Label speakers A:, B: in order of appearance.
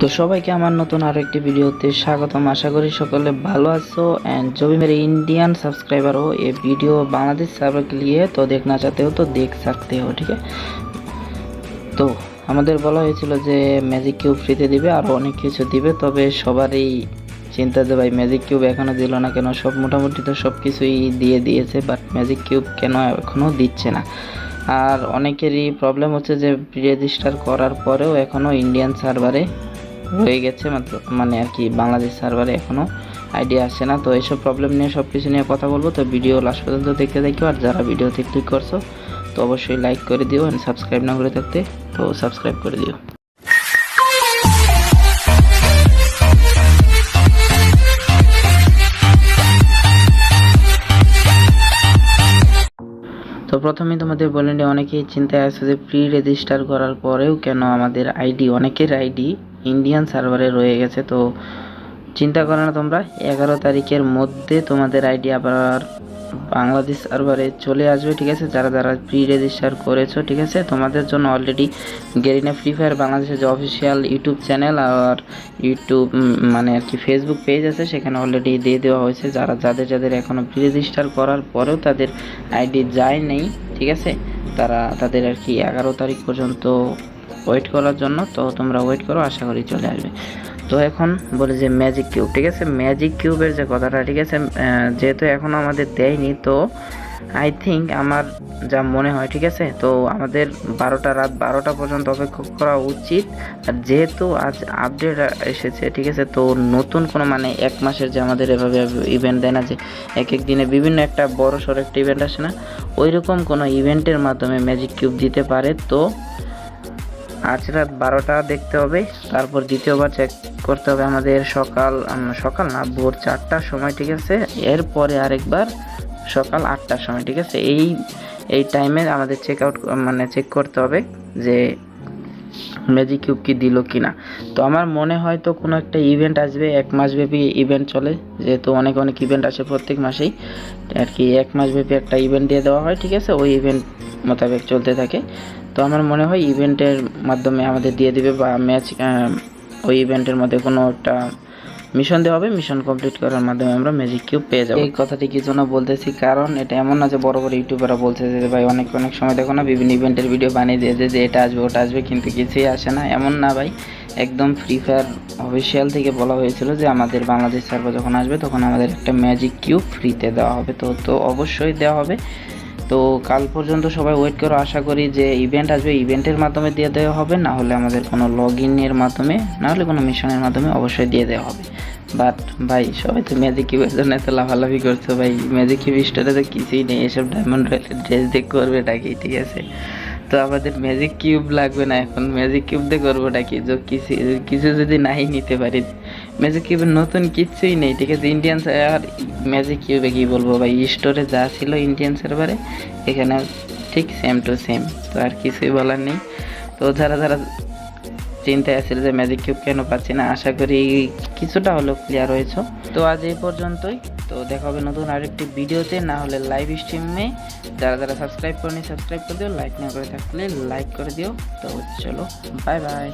A: তো সবাইকে আমার নতুন আরো একটি ভিডিওতে স্বাগতম আশা করি সকলে ভালো আছো एंड जो भी मेरे इंडियन सब्सक्राइबर हो ये वीडियो बांग्लादेश सर्वर के लिए तो देखना चाहते हो तो देख सकते हो ठीक है তো আমাদের বলা হয়েছিল যে ম্যাজিক কিউব ফ্রিতে দিবে আরও অনেক কিছু দিবে তবে সবারই চিন্তা যে ভাই ম্যাজিক কিউব এখনও দিল না কেন সব মোটামুটি তো সব কিছুই দিয়ে দিয়েছে বাট ম্যাজিক কিউব কেন এখনও দিচ্ছে না আর অনেকেরই প্রবলেম হচ্ছে যে রেজিস্টার করার পরেও এখনও ইন্ডিয়ান সার্ভারে রয়ে গেছে, মাত্র মানে আর কি বাংলাদেশ সার্ভারে এখনও আইডিয়া আসছে না। তো এইসব প্রবলেম নিয়ে সব কিছু নিয়ে কথা বলব। তো ভিডিও লাস্ট পর্যন্ত দেখতে দেখো, আর যারা ভিডিওতে ক্লিক করছ, তো অবশ্যই লাইক করে দিও আর সাবস্ক্রাইব না করে থাকতে, তো সাবস্ক্রাইব করে দিও। তো প্রথমেই তোমাদের বলে নিই, অনেকেই চিন্তায় আছে যে প্রি রেজিস্টার করার পরেও কেন আমাদের আইডি অনেকের আইডি ইন্ডিয়ান সার্ভারে রয়ে গেছে, তো চিন্তা করো না তোমরা, এগারো তারিখের মধ্যে তোমাদের আইডি আবার বাংলাদেশ সার্ভারে চলে আসবে, ঠিক আছে? যারা যারা প্রি রেজিস্টার করেছ, ঠিক আছে? তোমাদের জন্য অলরেডি গেরিনা ফ্রি ফায়ার বাংলাদেশের যে অফিসিয়াল ইউটিউব চ্যানেল আর ইউটিউব মানে আর কি ফেসবুক পেজ আছে, সেখানে অলরেডি দিয়ে দেওয়া হয়েছে। যারা, যাদের যাদের এখনও প্রি রেজিস্টার করার পরেও তাদের আইডি যায় নেই, ঠিক আছে? তারা, তাদের আর কি এগারো তারিখ পর্যন্ত ওয়েট করার জন্য, তো তোমরা ওয়েট করো, আশা করি চলে আসবে। তো এখন বলে যে ম্যাজিক কিউব ঠিক আছে? ম্যাজিক কিউবের যে কথাটা, ঠিক আছে? যেহেতু এখনও আমাদের দেয়নি, তো আই থিঙ্ক আমার যা মনে হয়, ঠিক আছে? তো আমাদের বারোটা রাত, বারোটা পর্যন্ত অপেক্ষা করা উচিত। আর যেহেতু আজ আপডেট এসেছে, ঠিক আছে? তো নতুন কোনো মানে এক মাসের যে আমাদের এভাবে ইভেন্ট দেয় না যে এক এক দিনে বিভিন্ন একটা বড় সড়ো একটা ইভেন্ট আসে না ওই রকম কোনো ইভেন্টের মাধ্যমে ম্যাজিক কিউব দিতে পারে। তো আজ রাত বারোটা দেখতে হবে। তারপর দ্বিতীয়বার চেক করতে হবে আমাদের সকাল সকাল না, ভোর চারটার সময়, ঠিক আছে? এরপরে আরেকবার সকাল আটটার সময়, ঠিক আছে? এই এই টাইমে আমাদের চেক আউট মানে চেক করতে হবে যে ম্যাজিক কিউব কি দিল কি না তো আমার মনে হয় তো কোনো একটা ইভেন্ট আসবে, এক মাস ব্যাপী ইভেন্ট চলে। যেহেতু অনেক অনেক ইভেন্ট আসে প্রত্যেক মাসেই। আর কি এক মাস ব্যাপী একটা ইভেন্ট দিয়ে দেওয়া হয়, ঠিক আছে? ওই ইভেন্ট মোতাবেক চলতে থাকে। তো আমার মনে হয় ইভেন্টের মাধ্যমে আমাদের দিয়ে দিবে বা ম্যাচ ওই ইভেন্টের মধ্যে কোনো একটা মিশন দেওয়া হবে। মিশন কমপ্লিট করার মাধ্যমে আমরা ম্যাজিক কিউব পেয়ে যাব। এই কথাটি কি জন্য বলতেছি? কারণ এটা এমন না যে বড় বড় ইউটিউবাররা বলছে যে, ভাই, অনেক অনেক সময় দেখো না, বিভিন্ন ইভেন্টের ভিডিও বানিয়ে দিয়েছে যে এটা আসবে, ওটা আসবে, কিন্তু কিছুই আসে না। এমন না ভাই, একদম ফ্রি ফায়ার অফিসিয়াল থেকে বলা হয়েছিল যে, আমাদের বাংলাদেশ সার্ভার যখন আসবে, তখন আমাদের একটা ম্যাজিক কিউব ফ্রিতে দেওয়া হবে। তো তো অবশ্যই দেওয়া হবে। তো কাল পর্যন্ত সবাই ওয়েট করো। আশা করি যে ইভেন্ট আসবে ইভেন্টের মাধ্যমে দিয়ে দেওয়া হবে, না হলে আমাদের কোনো লগ ইনের মাধ্যমে, না হলে কোনো মিশনের মাধ্যমে অবশ্যই দিয়ে দেওয়া হবে। বাট ভাই, সবাই তো ম্যাজিক কিউবের জন্য এত লাফালাফি করছ ভাই। ম্যাজিক কিউব স্টোরে তো কিছুই নেই, এসব ডায়মন্ড রয়েলের ড্রেস দিয়ে করবে নাকি, ঠিক আছে? তো আমাদের ম্যাজিক কিউব লাগবে না এখন। ম্যাজিক কিউব দিয়ে করব নাকি? যে কিছু কিছু যদি নাই নিতে পারি। ম্যাজিক কিউবের নতুন কিচ্ছুই নেই, ঠিক আছে? ইন্ডিয়ান আর ম্যাজিক কিউবে কি বলব ভাই? স্টোরে যা ছিল ইন্ডিয়ান সার্ভারে এখানে ঠিক সেম টু সেম তো আর কিছুই বলার নেই। তো যারা যারা চিন্তায় আছিল যে ম্যাজিক কিউব কেন পাচ্ছি না, আশা করি কিছুটা হলেও ক্লিয়ার হয়েছে। তো আজ এই পর্যন্তই, তো দেখা হবে নতুন আরেকটি ভিডিওতে, না হলে লাইভ স্ট্রিমে যারা যারা সাবস্ক্রাইব করেনি সাবস্ক্রাইব করে দিও লাইক না করে থাকলে লাইক করে দিও। তো চলো বাই বাই